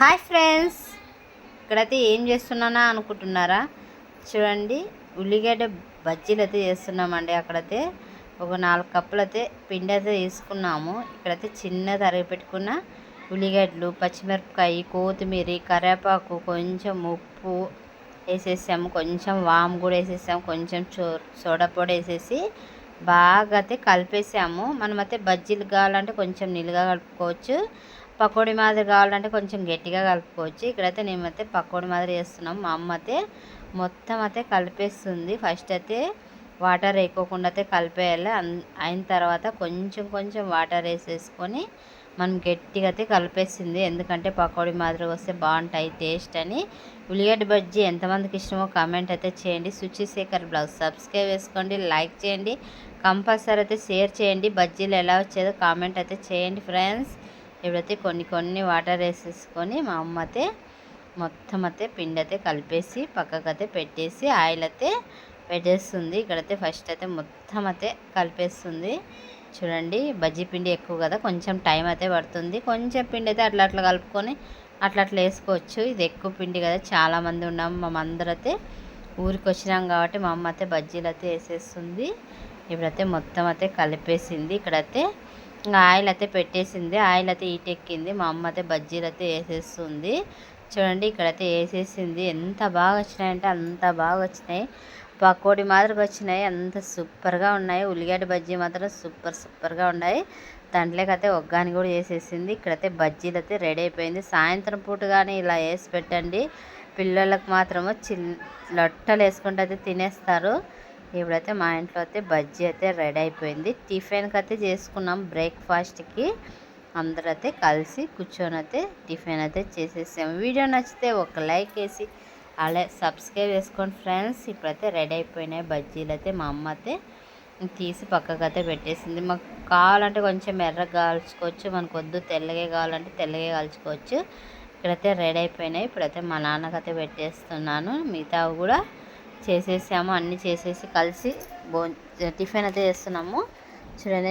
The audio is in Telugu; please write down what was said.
Hi friends. ఇక్కడైతే ఏం చేస్తున్నానా అనుకుంటున్నారా? చూడండి ఉల్లిగడ్డ బజ్జీలు అయితే చేస్తున్నామండి అక్కడైతే. ఒక నాలుగు కప్పులు అయితే పిండి అయితే తీసుకున్నాము. ఇక్కడైతే చిన్న తరిగి పెట్టుకున్న ఉల్లిగడ్డలు పచ్చిమిరపకాయ కొత్తిమీర కరివేపాకు కొంచెం ఉప్పు వేసేసాము. కొంచెం వాము కూడా వేసేసాము. కొంచెం చో సోడా పొడి వేసేసి బాగా అయితే కలిపేసాము. మనమైతే బజ్జీలు కావాలంటే కొంచెం నిలుగా కలుపుకోవచ్చు. పకోడీ మాదిరి కావాలంటే కొంచెం గట్టిగా కలుపుకోవచ్చు. ఇక్కడైతే మేమైతే పకోడీ మాదిరి చేస్తున్నాం. మా అమ్మ అయితే మొత్తం అయితే కలిపేస్తుంది. ఫస్ట్ అయితే వాటర్ వేయకోకుండా అయితే కలిపేయాలి. అయిన తర్వాత కొంచెం కొంచెం వాటర్ వేసేసుకొని మనం గట్టిగా అయితే కలిపేసింది. ఎందుకంటే పకోడీ మాదిరి వస్తే బాగుంటాయి టేస్ట్ అని. ఉల్లిగడ్డ బజ్జీ ఎంతమందికి ఇష్టమో కామెంట్ అయితే చేయండి. శేఖర్ బ్లౌజ్ సబ్స్క్రైబ్ చేసుకోండి లైక్ చేయండి కంపల్సరీ అయితే షేర్ చేయండి. బజ్జీలు ఎలా వచ్చేదో కామెంట్ అయితే చేయండి ఫ్రెండ్స్. ఇప్పుడైతే కొన్ని కొన్ని వాటర్ వేసేసుకొని మా అమ్మ అయితే మొత్తం అయితే పిండి అయితే కలిపేసి పక్కకు అయితే పెట్టేసి ఆయిల్ అయితే పెట్టేస్తుంది. ఇక్కడైతే ఫస్ట్ అయితే మొత్తం అయితే కలిపేస్తుంది. చూడండి బజ్జీ పిండి ఎక్కువ కదా కొంచెం టైం అయితే పడుతుంది. కొంచెం పిండి అయితే అట్లా అట్లా కలుపుకొని అట్లా అట్లా వేసుకోవచ్చు. ఇది ఎక్కువ పిండి కదా చాలామంది ఉన్నాం. మా అందరూ అయితే ఊరికి వచ్చినాం కాబట్టి మా అమ్మ అయితే బజ్జీలు అయితే వేసేస్తుంది. ఇప్పుడైతే మొత్తం అయితే కలిపేసింది. ఇక్కడైతే ఇంకా ఆయిల్ అయితే పెట్టేసింది. ఆయిల్ అయితే ఈటెక్కింది మా అమ్మ అయితే బజ్జీలు అయితే వేసేస్తుంది. చూడండి ఇక్కడైతే వేసేసింది. ఎంత బాగా వచ్చినాయంటే అంత బాగా వచ్చినాయి పకోడీ మాదిరిగా వచ్చినాయి. అంత సూపర్గా ఉన్నాయి. ఉల్లిగడ్డ బజ్జీ మాత్రం సూపర్ సూపర్గా ఉన్నాయి. దాంట్లోకైతే ఒగ్గాని కూడా వేసేసింది. ఇక్కడైతే బజ్జీలు అయితే రెడీ అయిపోయింది. సాయంత్రం పూట కానీ ఇలా వేసి పెట్టండి. పిల్లలకు మాత్రము చిల్ లొట్టలు వేసుకుంటే అయితే తినేస్తారు. ఇప్పుడైతే మా ఇంట్లో అయితే బజ్జీ అయితే రెడీ అయిపోయింది. టిఫిన్కి అయితే చేసుకున్నాం బ్రేక్ఫాస్ట్కి అందరూ అయితే కలిసి కూర్చొని అయితే టిఫిన్ అయితే చేసేసాము. వీడియో నచ్చితే ఒక లైక్ వేసి అలా సబ్స్క్రైబ్ చేసుకోండి ఫ్రెండ్స్. ఇప్పుడైతే రెడీ అయిపోయినాయి బజ్జీలు అయితే మా అమ్మ అయితే తీసి పక్కకు అయితే పెట్టేసింది. మాకు కావాలంటే కొంచెం ఎర్రగా కాల్చుకోవచ్చు మనకు వద్దు తెల్లగే కావాలంటే తెల్లగే కాల్చుకోవచ్చు. ఇక్కడైతే రెడీ అయిపోయినాయి. ఇప్పుడైతే మా నాన్నకైతే పెట్టేస్తున్నాను. మిగతా కూడా చేసేసాము అన్నీ చేసేసి కలిసి భో టిఫిన్ అయితే చేస్తున్నాము. చూడండి.